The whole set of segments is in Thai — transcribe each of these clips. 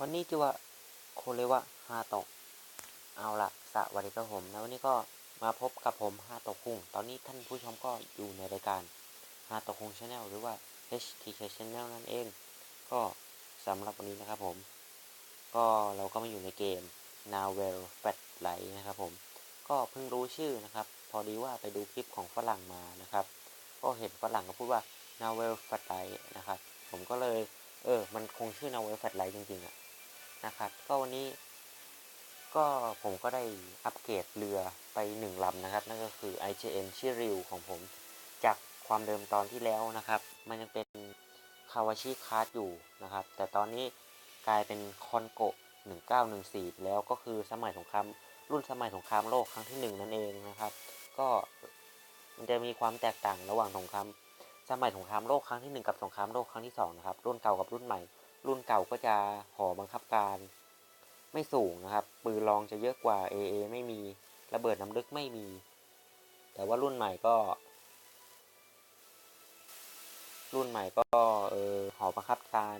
คนนี้ชื่ว่าโคเรวะฮาโตะเอาละสวัสดีครับผมแล้ววันนี้ก็มาพบกับผมฮาโตะคุงตอนนี้ท่านผู้ชมก็อยู่ในรายการฮาโตะคุงชาแนลหรือว่า HTK Channel นั่นเอง ก็สำหรับวันนี้นะครับผม ก็เราก็มาอยู่ในเกม Navel Fat Light นะครับผม ก็เพิ่งรู้ชื่อนะครับ พอดีว่าไปดูคลิปของฝรั่งมานะครับ ก็เห็นฝรั่งก็พูดว่า Navel Fat Light นะครับ ผมก็เลย เออ มันคงชื่อ Navel Fat Light จริงๆอะ นะครับ ก็วันนี้ก็ผมก็ได้อัปเกรดเรือไปหนึ่งลำนะครับ นั่นก็คือ IJN ชิริวของผมจากความเดิมตอนที่แล้วนะครับ มันยังเป็นคาวาชิคาร์ดอยู่นะครับ แต่ตอนนี้กลายเป็นคอนโก1914 แล้วก็คือสมัยสงครามรุ่นสมัยสงครามโลกครั้งที่หนึ่งนั่นเองนะครับ ก็มันจะมีความแตกต่างระหว่างสงครามสมัยสงครามโลกครั้งที่หนึ่งกับสงครามโลกครั้งที่สองนะครับรุ่นเก่ากับรุ่นใหม่ รุ่นเก่าก็จะหอบังคับการ ไม่สูงนะครับ ปืนรองจะเยอะกว่า AA ไม่มีระเบิดน้ำลึกไม่มี แต่ว่ารุ่นใหม่ก็ รุ่นใหม่ก็เออหอบังคับการ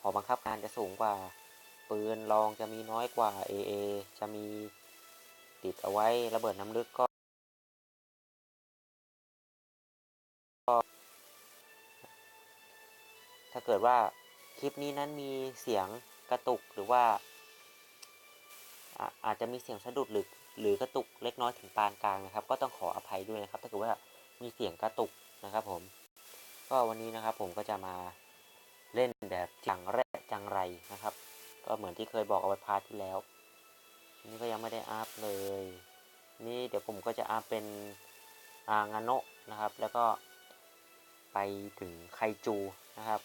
หอบังคับการจะสูงกว่า ปืนรองจะมีน้อยกว่า AA จะมีติดเอาไว้ระเบิดน้ำลึกก็ถ้าเกิดว่า คลิปนี้นั้นมีเสียงกระตุกหรือว่าอาอาจจะมีเสียงสะดุดหรือหรือกระตุกเล็กน้อยถึงปานกลางนะครับ ก็ต้องขออภัยด้วยนะครับ ถ้าเกิดว่ามีเสียงกระตุกนะครับ ผม ก็วันนี้นะครับ ผมก็จะมาเล่นแบบจังแรจังไรนะครับ ก็เหมือนที่เคยบอกเอาไว้พาร์ทที่แล้ว นี่ก็ยังไม่ได้อัพเลย นี่เดี๋ยวผมก็จะอัพเป็นอางาโนะนะครับ แล้วก็ไปถึงไคจูนะครับ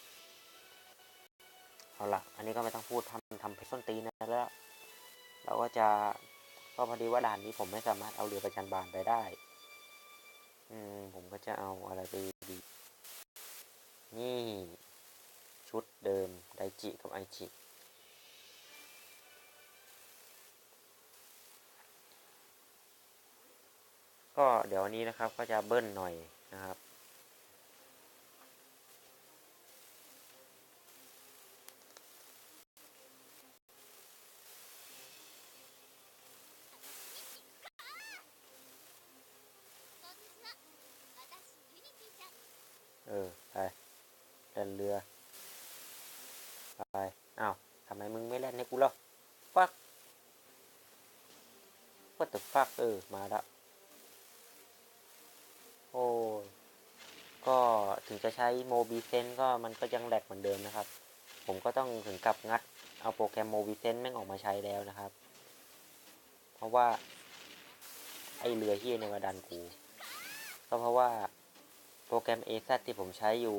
เอาละอันนี้ก็ไม่ต้องพูดทำทำเพชรส้นตีนนะแล้ว เราก็จะก็พอดีว่าด่านนี้ผมไม่สามารถเอาเรือประจันบานไปได้ อืม ผมก็จะเอาอะไรไปดี นี่ชุดเดิมไดจิกับไอจิก็เดี๋ยววันนี้นะครับก็จะเบิ้ลหน่อยนะครับ เออ ไปเดิ นเรือ ไปอ้าวทำไมมึงไม่เล่นให้กูล่ะฟัก what the fuck เออ มาละโอ้ก็ถึงจะใช้โมบิเซนก็มันก็ยังแหลกเหมือนเดิมนะครับ ผมก็ต้องถึงกับงัด เอาโปรแกรมโมบิเซนแม่งออกมาใช้แล้วนะครับ เพราะว่า ไอเรือเฮียในยมาดันกู ก็เพราะว่า โปรแกรม AZ ที่ผมใช้อยู่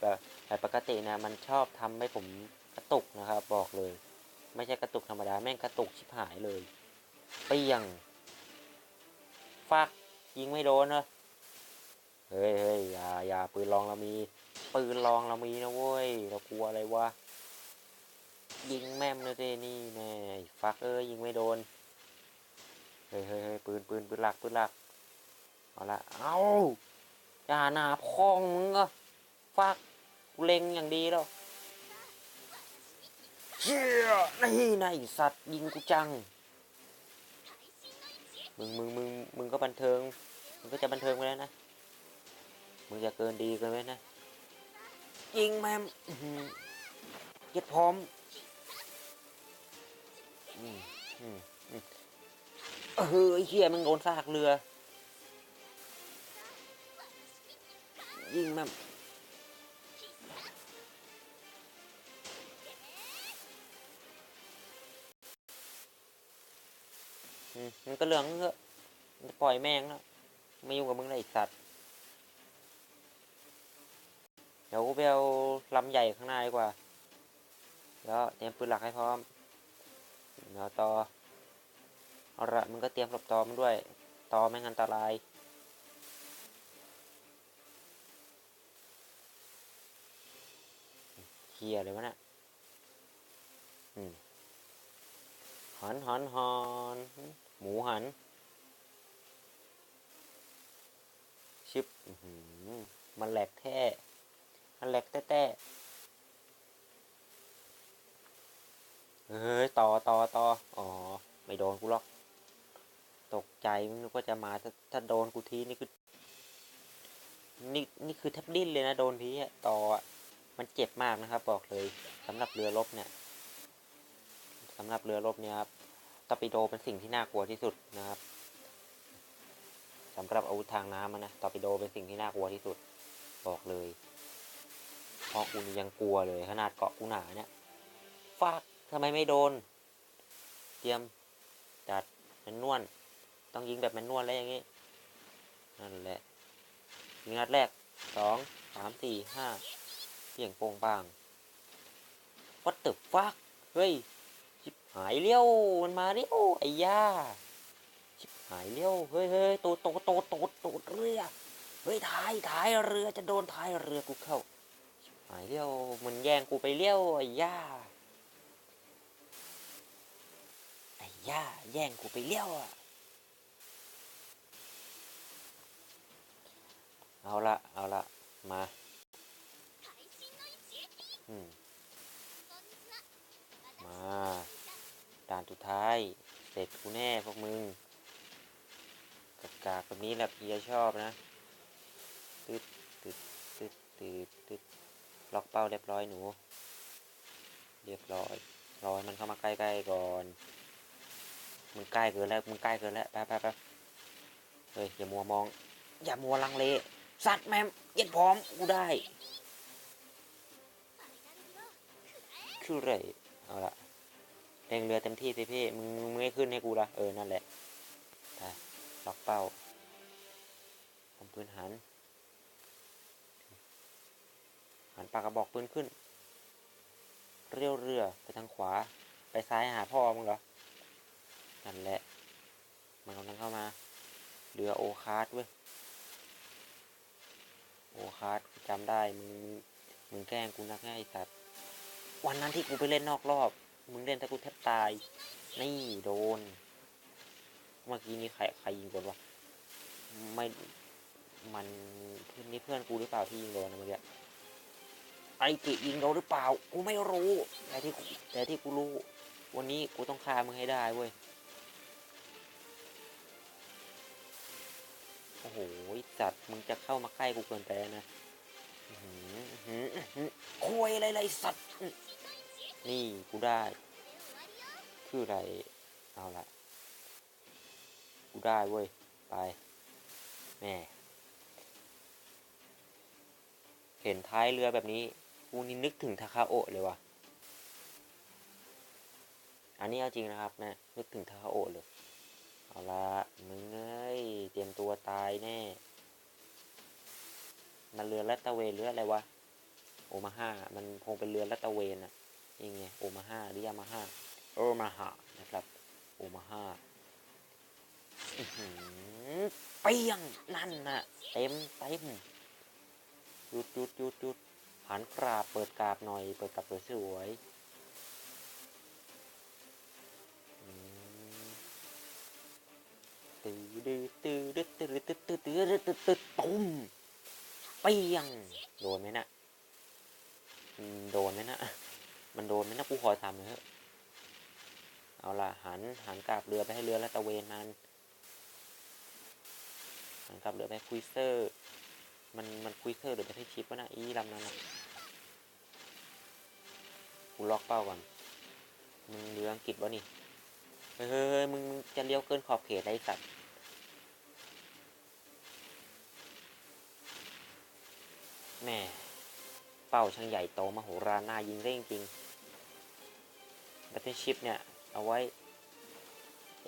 แบบแบบปกตินะมันชอบทำให้ผมกระตุกนะครับ บอกเลย ไม่ใช่กระตุกธรรมดา แม่งกระตุกชิบหายเลยเปียงฟักยิงไม่โดนเนอะเฮ้ยเฮ้ยอย่าอย่าปืนลองเรามี ปืนลองเรามีนะเว้ย เรากลัวอะไรวะ ยิงแม่มเลยดินี่แน่ฟักเอ้ยยิงไม่โดนเฮ้ยเฮ้ยเฮ้ยปืนปืนปืนหลักปืนหลัก เอาละ เอา อย่าหนาพองมึงอะฟักกูเล็งอย่างดีแล้วเชี่ยนี่นายสัตว์ยิงกูจัง มึงมึงมึงมึงก็บันเทิง มึงก็จะบันเทิงไปแล้วนะ มึงจะเกินดีเกินไปนะ ยิงแม่มเก็บพร้อมอืมอืมอืมเออไอ้เหี้ยมึงโดนซากเรือ ยิงแม่มอืมมันก็เหลืองเถอะมันปล่อยแม่งแล้วไม่ยุ่งกับมึงเลยไอสัตว์ เดี๋ยวกูไปเอาลำใหญ่ข้างหน้าดีกว่า แล้วเตรียมปืนหลักให้พร้อมเดี๋ยวต่อเอาละมึงก็เตรียมหลบตอมันด้วย ตอไม่งอันตราย เฮียเลยวะเนะี่ยอืมหันหันหันหมูหัน ชิปมันแหลกแท้มันแหลกแต้ๆเฮ้ยต่อต่อต่ออ๋อ ไม่โดนกูหรอก ตกใจมึงนึกว่าจะมาถ้าถ้าโดนกูทีนี่คือ นี่นี่คือแทบดิ้นเลยนะ โดนทีอะต่ออะ มันเจ็บมากนะครับ บอกเลยสำหรับเรือรบเนี่ยสำหรับเรือรบเนี่ยครับตอร์ปิโดเป็นสิ่งที่น่ากลัวที่สุดนะครับสำหรับอาวุธทางน้ำนะตอร์ปิโดเป็นสิ่งที่น่ากลัวที่สุด บอกเลยเพราะกูยังกลัวเลยขนาดเกาะกูหนาเนี่ยฟากทำไมไม่โดน เตรียมจัดแมนนวลต้องยิงแบบแมนนวลแล้วอย่างงี้นั่นแหละยิงนัดแรกสองสามสี่ห้า เสียงโป่งปางวัดตึบฟักเฮ้ยชิบหายเลี้ยวมันมาเลี้ยวไอ้ย่าชิบหายเลี้ยวเฮ้ยเฮ้ยโตโตโตโตโตเรือเฮ้ยท้ายท้ายเรือจะโดนท้ายเรือกูเข้าชิบหายเลี้ยวมันแย่งกูไปเลี้ยวไอ้ย่าไอ้ย่าแย่งกูไปเลี้ยวอะเอาละเอาละมา มา ด่านสุดท้าย เสร็จกูแน่พวกมึงกากากแบบนี้แหละพี่จะชอบนะตึ๊ดตึ๊ดตึ๊ดตึ๊ดตึ๊ดล็อกเป้าเรียบร้อยหนู เรียบร้อยรอให้มันเข้ามาใกล้ๆก่อน มึงใกล้เกินแล้ว มึงใกล้เกินแล้วไปไปไปเฮ้ยอย่ามัวมอง อย่ามัวลังเล สัตว์แมมเย็นพร้อมกูได้ คือไรเอาละเร่งเรือเต็มที่สิพี่มึงมึงไม่ขึ้นให้กูละเออนั่นแหละไปล็อกเป้าทำปืนหัน หันปากกระบอกปืนขึ้น เรียวเรือไปทางขวา ไปซ้ายหาพ่อมึงเหรอ นั่นแหละ มันกำลังเข้ามา เรือโอคาร์ดเว้ย โอคาร์ดจำได้ มึง มึงแกล้งกูนักง่ายสัตว์ วันนั้นที่กูไปเล่นนอกรอบ มึงเล่นแต่กูแทบตาย นี่โดน เมื่อกี้นี้ใครใครยิงโดนวะ ไม่ มันเพื่อนนี่เพื่อนกูหรือเปล่าที่ยิงโดนนะเมื่อกี้ไอ้กิยิงโดนหรือเปล่า กูไม่รู้ แต่ที่แต่ที่กูรู้ วันนี้กูต้องฆ่ามึงให้ได้เว้ย โอ้โหจัดมึงจะเข้ามาใกล้กูเกินไปนะ คุยอะไรไรสัตว์ นี่กูได้ คืออะไร เอาละ กูได้เว้ย ไป แม่ เห็นท้ายเรือแบบนี้ กูนี่นึกถึงทาคาโอะเลยว่ะ อันนี้เอาจริงนะครับนะ นึกถึงทาคาโอะเลย เอาละมึงเอ้ย เตรียมตัวตายแน่มันเรือลัตะเวนหรืออะไรวะ โอมาฮ่ามันคงเป็นเรือลัตะเวนอะยังไงโอมาฮ่าหรือยามาฮ่าโอมาฮ่านะครับ โอมาฮ่าเปียงนั่นน่ะ เต็มเต็มหยุดหยุดหยุดหยุดหันกราบเปิดกราบหน่อย เปิดกราบสวยสวยตื้อดื้อตื้อดื้อตื้อตื้อตื้อตื้อตื้อตุ้มเปียงโดนไหมนะ่ะ มันโดนไหมนะกูขอทำเลยเถอะเอาล่ะหันหันกลับเรือไปให้เรือแล้วตะเวนมันหันกลับเรือไปคุยเซอร์ มันมันคุยเซอร์หรือไปให้ชิปวะนะอีลำนั้นนะกูล็อกเป้าก่อน มึงเรืออังกฤษวะนี่ เฮ้ยเฮ้ยเฮ้ยมึงจะเลี้ยวเกินขอบเขตไอ้สัตว์แม่เป้าช่างใหญ่โตมโหฬารน่ายิงได้จริงๆ Battleship เนี่ยเอาไว้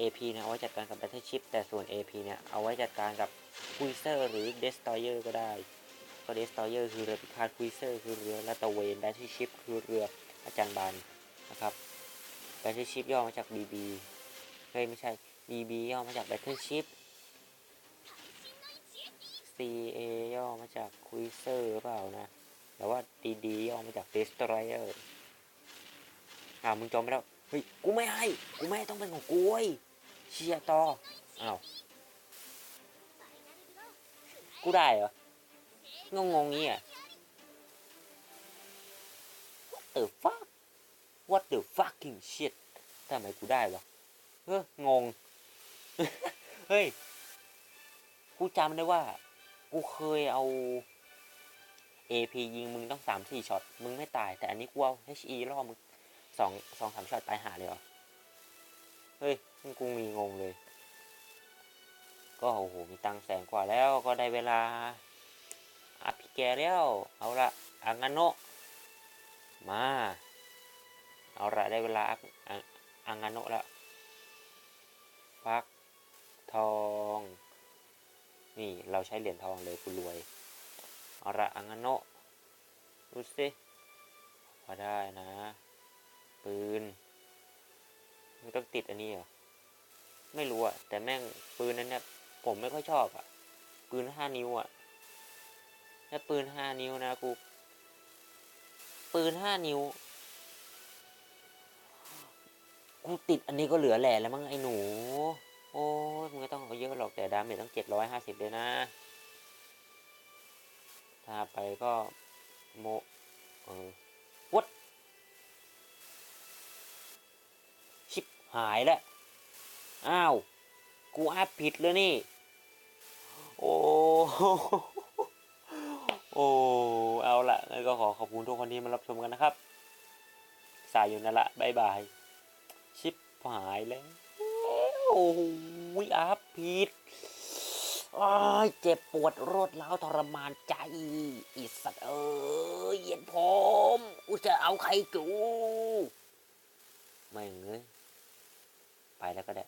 AP เนี่ยเอาไว้จัดการกับ Battleship แต่ส่วน AP เนี่ยเอาไว้จัดการกับ Cruiser หรือ Destroyer ก็ได้ ก็ Destroyer คือเรือพิฆาต Cruiser คือเรือลาตะเวน Battleship คือเรืออาจารย์บานนะครับ Battleship ย่อมาจาก BB เฮ้ยไม่ใช่ BB ย่อมาจาก Battleship CA ย่อมาจาก Cruiser หรือเปล่านะแต่ว่า DD ย่อมาจาก Destroyer อ่ามึงจำไม่แล้ว เฮ้ย กูไม่ให้ กูไม่ให้ต้องเป็นของกูเว้ยเชียร์ต่อ อ้าว กูได้เหรอ งงงงี้อะเออฟัก what the fucking shit ทำไมกูได้วะเฮ้ยงง เฮ้ย กูจำได้ว่า กูเคยเอา AP ยิงมึงต้องสามสี่ช็อต มึงไม่ตาย แต่อันนี้กูเอา HE ล่อมึง สองสองสามช็อตตายหาเลยเหรอ เฮ้ยมึงกูมีงงเลย ก็โอ้โห มีตังแสนกว่าแล้วก็ได้เวลาอัพพิแกแล้ว เอาละอังานโนมา เอาละได้เวลาอัพอังอังานโนแล้วฟักทอง นี่เราใช้เหรียญทองเลยกูรวย เอาละอังานโนดูสิพอได้นะ ปืนมัน ติดอันนี้เหรอไม่รู้อะแต่แม่งปืนนั้นเนี่ยผมไม่ค่อยชอบอะปืนห้านิ้วอะถ้าปืนห้านิ้วนะกูปืนห้านิ้ว กูติดอันนี้ก็เหลือแหล่แล้วมั้งไอ้หนู โอ้ยมึงไม่ต้องเอาเยอะหรอกแต่ดาเมจต้องเจ็ดร้อยห้าสิบเลยนะ ถ้าไปก็โมเออวัดชิบ หายแล้ว อ้าว กูอัพผิดเลยนี่ โอ้โอ้ เอาละงั้นก็ขอขอบคุณทุกคนที่มารับชมกันนะครับ สายอยู่นั่นละบายบาย ชิบหายแล้ว โอ้โหอัพผิดอ้ยเจ็บปวดรวดร้าวทรมานใจอีสัตว์เอ้ยเย็นผมกูจะเอาใครกู ไม่งเอ้ย ไปแล้วก็ได้